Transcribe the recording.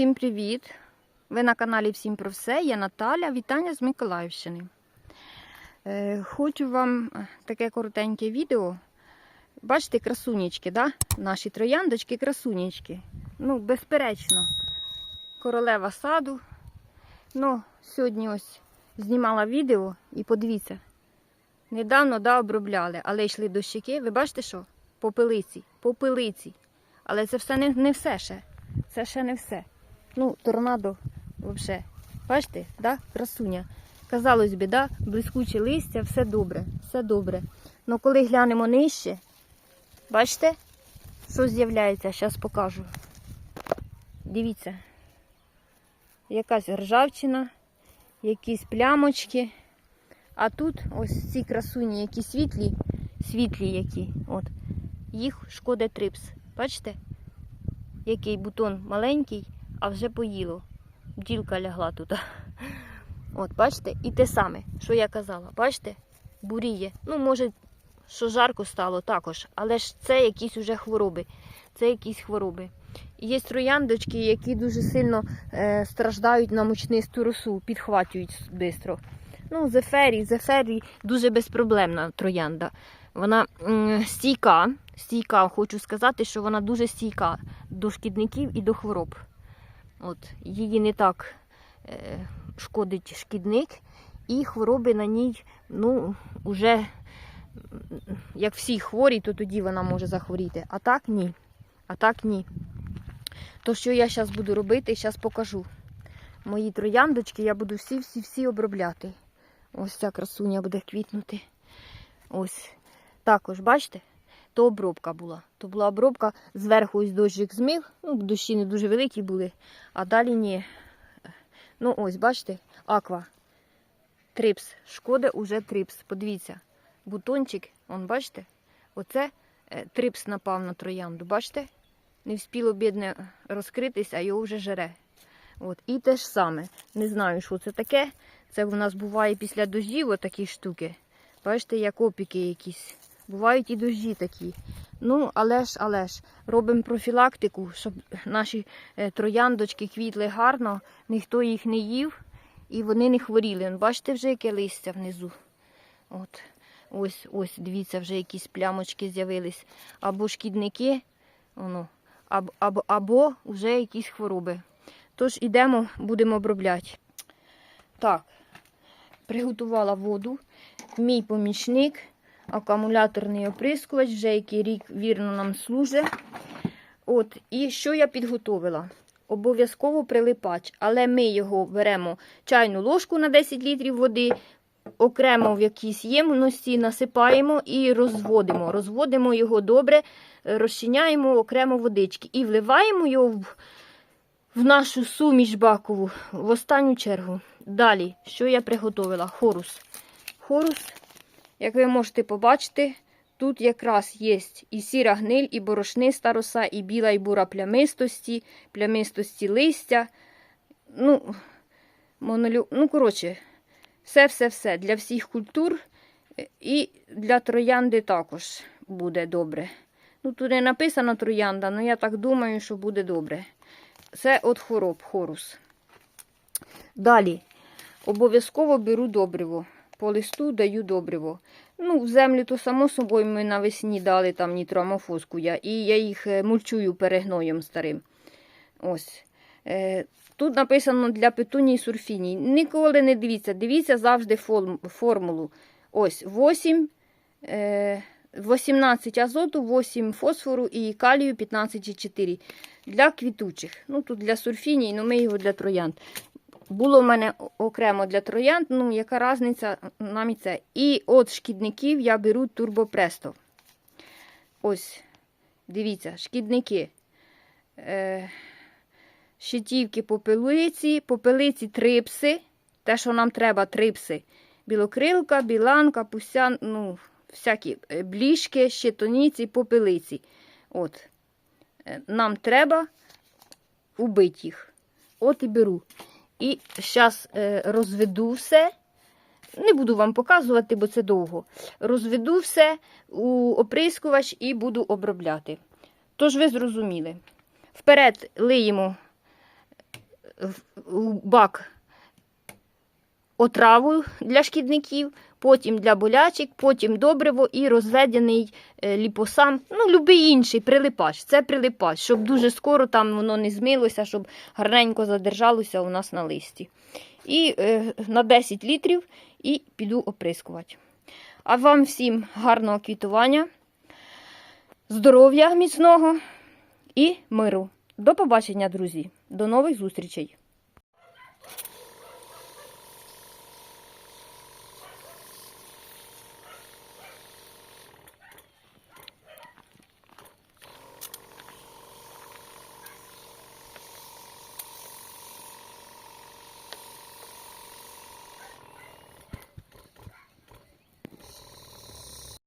Всім привіт! Ви на каналі Всім про все. Я Наталя. Вітання з Миколаївщини. Е, хочу вам е, таке коротеньке відео. Бачите, красунечки, да? наші трояндочки, красунечки. Ну, безперечно, королева саду. Ну, сьогодні ось знімала відео і подивіться. Недавно да, обробляли, але йшли дощики. Ви бачите що? Попелиці, попелиці. Але це все не, не все ще. Це ще не все. Ну, торнадо взагалі. Бачите, да? красуня. Казалось би, да? блискуче листя, все добре, все добре. Ну коли глянемо нижче, бачите, що з'являється, зараз покажу. Дивіться, якась ржавчина, якісь плямочки. А тут ось ці красуні, які світлі, світлі які, от, їх шкодить трипс. Бачите? який бутон маленький, а вже поїло. Бджілка лягла тут. От, бачите? І те саме, що я казала, бачите? Буріє. Ну, може, що жарко стало також, але ж це якісь уже хвороби. Це якісь хвороби. Є трояндочки, які дуже сильно е, страждають на мучнисту росу, підхватюють швидко. Ну, зефері, зефері дуже безпроблемна троянда. Вона м, стійка, стійка, хочу сказати, що вона дуже стійка до шкідників і до хвороб. От, Її не так е, шкодить шкідник, і хвороби на ній, ну, вже, як всі хворі, то тоді вона може захворіти. А так ні. А так ні. То, що я зараз буду робити, зараз покажу. Мої трояндочки я буду всі-всі-всі обробляти. Ось ця красуня буде квітнути. Ось. Також, бачите? То обробка була. То була обробка, зверху ось дощик змив. Ну, дощі не дуже великі були, а далі ні. Ну, ось, бачите, аква. Трипс. Шкода уже трипс. Подивіться, бутончик, он, бачите? Оце е, трипс напав на троянду. Бачите? Не вспіло бідне розкритись, а його вже жере. От. І те ж саме. Не знаю, що це таке. Це у нас буває після дождів отакі штуки. Бачите, як опіки якісь. Бувають і дожді такі. Ну, але ж, але ж, робимо профілактику, щоб наші е, трояндочки квітли гарно, ніхто їх не їв і вони не хворіли. Бачите, вже яке листя внизу. От. Ось, ось, дивіться, вже якісь плямочки з'явились. Або шкідники, воно, або, або, або вже якісь хвороби. Тож ідемо, будемо обробляти. Так, приготувала воду. Мій помічник, акумуляторний оприскувач, вже який рік вірно нам служить. От, І що я підготовила? Обов'язково прилипач, але ми його беремо чайну ложку на 10 літрів води, окремо в якійсь ємності насипаємо і розводимо. Розводимо його добре, розчиняємо окремо водички і вливаємо його в, в нашу суміш бакову в останню чергу. Далі, що я приготовила? Хорус. Хорус, як ви можете побачити, тут якраз є і сіра гниль, і борошниста роса, і біла, і бура плямистості, плямистості листя. Ну, монолю... ну коротше, все-все-все для всіх культур і для троянди також буде добре. Ну, тут не написано троянда, але я так думаю, що буде добре. Це от хвороб, хорус. Далі. Обов'язково беру добриво. По листу даю добриво. Ну, землю то само собою ми навесні дали там нітроамофоску я, і я їх е, мульчую перегноєм старим. Ось. Е, Тут написано для петуній сурфіній. Ніколи не дивіться, дивіться завжди формулу. Ось 8, е, 18 азоту, 8 фосфору і калію 15,4 для квітучих. Ну, тут для сурфіній, ну ми його для троянд. Було в мене окремо для троянд, ну, яка різниця нам і це. І от шкідників я беру турбопресто. Ось, дивіться, шкідники. Е, щитівки попелиці, попелиці трипси. Те, що нам треба, трипси. Білокрилка, біланка, пуся, ну, всякі бліжки, щитоніці, попелиці. От. Нам треба убити їх. От і беру. І зараз е, розведу все. Не буду вам показувати, бо це довго. Розведу все у оприскувач і буду обробляти. Тож ви зрозуміли. Вперед лиємо в- бак отраву для шкідників, потім для болячок, потім добриво і розведений е, ліпосам, ну, любий інший прилипач. Це прилипач, щоб дуже скоро там воно не змилося, щоб гарненько задержалося у нас на листі. І е, на 10 літрів і піду оприскувати. А вам всім гарного квітування, здоров'я міцного і миру. До побачення, друзі. До нових зустрічей!